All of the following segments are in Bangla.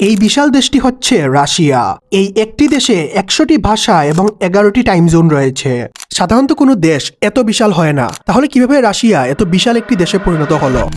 এই বিশাল দেশটি হচ্ছে রাশিয়া। এই একটি দেশে একশোটি ভাষা এবং এগারোটি টাইম জোন রয়েছে। সাধারণত কোনো দেশ এত বিশাল হয় না। তাহলে কীভাবে রাশিয়া এত বিশাল একটি দেশে পরিণত হলো?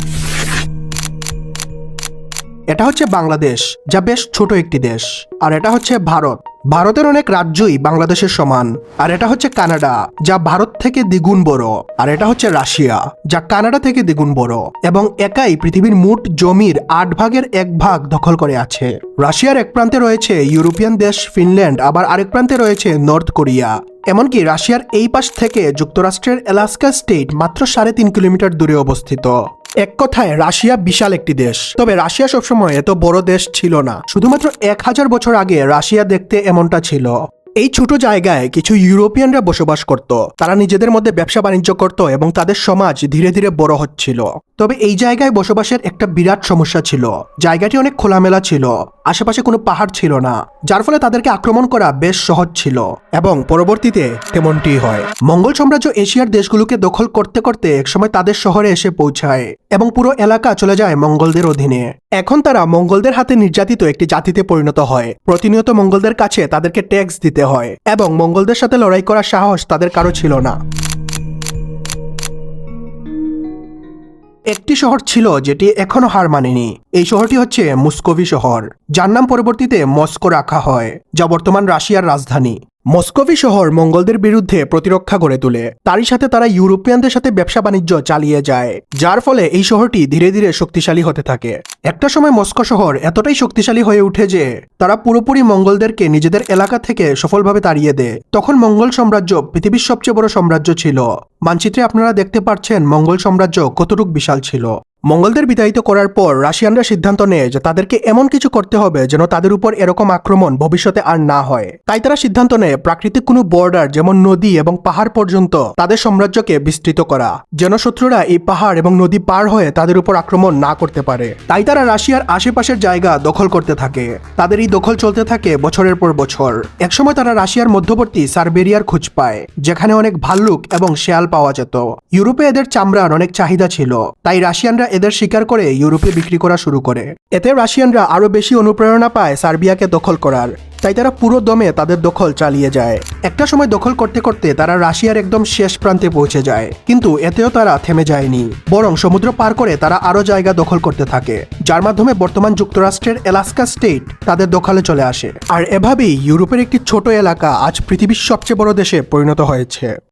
এটা হচ্ছে বাংলাদেশ, যা বেশ ছোট একটি দেশ। আর এটা হচ্ছে ভারত ভারতের অনেক রাজ্যই বাংলাদেশের সমান। আর এটা হচ্ছে কানাডা, যা ভারত থেকে দ্বিগুণ বড়। আর এটা হচ্ছে রাশিয়া, যা কানাডা থেকে দ্বিগুণ বড়। এবং একাই পৃথিবীর মোট জমির আট ভাগের এক ভাগ দখল করে আছে। রাশিয়ার এক প্রান্তে রয়েছে ইউরোপিয়ান দেশ ফিনল্যান্ড, আবার আরেক প্রান্তে রয়েছে নর্থ কোরিয়া। এমনকি রাশিয়ার এই পাশ থেকে যুক্তরাষ্ট্রের এলাস্কা স্টেট মাত্র সাড়ে তিন কিলোমিটার দূরে অবস্থিত। এক কথায়, রাশিয়া বিশাল একটি দেশ। তবে রাশিয়া সবসময় এত বড় দেশ ছিল না। শুধুমাত্র এক হাজার বছর আগে রাশিয়া দেখতে এমনটা ছিল। এই ছোট জায়গায় কিছু ইউরোপিয়ানরা বসবাস করত। তারা নিজেদের মধ্যে ব্যবসা বাণিজ্য করত এবং তাদের সমাজ ধীরে ধীরে বড় হচ্ছিল। তবে এই জায়গায় বসবাসের একটা বিরাট সমস্যা ছিল। জায়গাটি অনেক খোলামেলা ছিল। আশেপাশে কোনো পাহাড় ছিল না, যার ফলে তাদেরকে আক্রমণ করা বেশ সহজ ছিল এবং পরবর্তীতে তেমনটি হয়। মঙ্গল সাম্রাজ্য এশিয়ার দেশগুলোকে দখল করতে করতে একসময় তাদের শহরে এসে পৌঁছায় এবং পুরো এলাকা চলে যায় মঙ্গলদের অধীনে। এখন তারা মঙ্গলদের হাতে নির্যাতিত একটি জাতিতে পরিণত হয়। প্রতিনিয়ত মঙ্গলদের কাছে তাদেরকে ট্যাক্স দিতে হয় এবং মঙ্গলদের সাথে লড়াই করার সাহস তাদের কারও ছিল না। একটি শহর ছিল যেটি এখনও হার মানেনি। এই শহরটি হচ্ছে মুস্কোভি শহর। যার নাম পরবর্তীতে মস্কো রাখা হয়, যা বর্তমান রাশিয়ার রাজধানী। মস্কোভি শহর মঙ্গলদের বিরুদ্ধে প্রতিরক্ষা গড়ে তোলে। তারই সাথে তারা ইউরোপিয়ানদের সাথে ব্যবসা বাণিজ্য চালিয়ে যায়, যার ফলে এই শহরটি ধীরে ধীরে শক্তিশালী হতে থাকে। একটা সময় মস্কো শহর এতটাই শক্তিশালী হয়ে উঠে যে, তারা পুরোপুরি মঙ্গলদেরকে নিজেদের এলাকা থেকে সফলভাবে তাড়িয়ে দেয়। তখন মঙ্গল সাম্রাজ্য পৃথিবীর সবচেয়ে বড় সাম্রাজ্য ছিল। মানচিত্রে আপনারা দেখতে পাচ্ছেন মঙ্গল সাম্রাজ্য কতটুক বিশাল ছিল। মঙ্গলদের বিতাড়িত করার পর রাশিয়ানরা সিদ্ধান্ত নেয় যে তাদেরকে এমন কিছু করতে হবে যেন তাদের উপর এরকম আক্রমণ ভবিষ্যতে আর না হয়। তাই তারা সিদ্ধান্ত নেয় প্রাকৃতিক কোনো বর্ডার যেমন নদী এবং পাহাড় পর্যন্ত তাদের সাম্রাজ্যকে বিস্তৃত করা, যেন শত্রুরা এই পাহাড় এবং নদী পার হয়ে তাদের উপর আক্রমণ না করতে পারে। তাই তারা রাশিয়ার আশেপাশের জায়গা দখল করতে থাকে। তাদের এই দখল চলতে থাকে বছরের পর বছর। একসময় তারা রাশিয়ার মধ্যবর্তী সার্বেরিয়ার খোঁজ পায়, যেখানে অনেক ভাল্লুক এবং শেয়াল পাওয়া যেত। ইউরোপে এদের চামড়ার অনেক চাহিদা ছিল, তাই রাশিয়ানরা এদের শিকার করে ইউরোপে বিক্রি করা শুরু করে। এতে রাশিয়ানরা আরও বেশি অনুপ্রেরণা পায় সার্বিয়াকে দখল করার। তাই তারা পুরো দমে তাদের দখল চালিয়ে যায়। একটা সময় দখল করতে করতে তারা রাশিয়ার একদম শেষ প্রান্তে পৌঁছে যায়। কিন্তু এতেও তারা থেমে যায়নি। বরং সমুদ্র পার করে তারা আরও জায়গা দখল করতে থাকে, যার মাধ্যমে বর্তমান যুক্তরাষ্ট্রের এলাস্কা স্টেট তাদের দখলে চলে আসে। আর এভাবেই ইউরোপের একটি ছোট এলাকা আজ পৃথিবীর সবচেয়ে বড় দেশে পরিণত হয়েছে।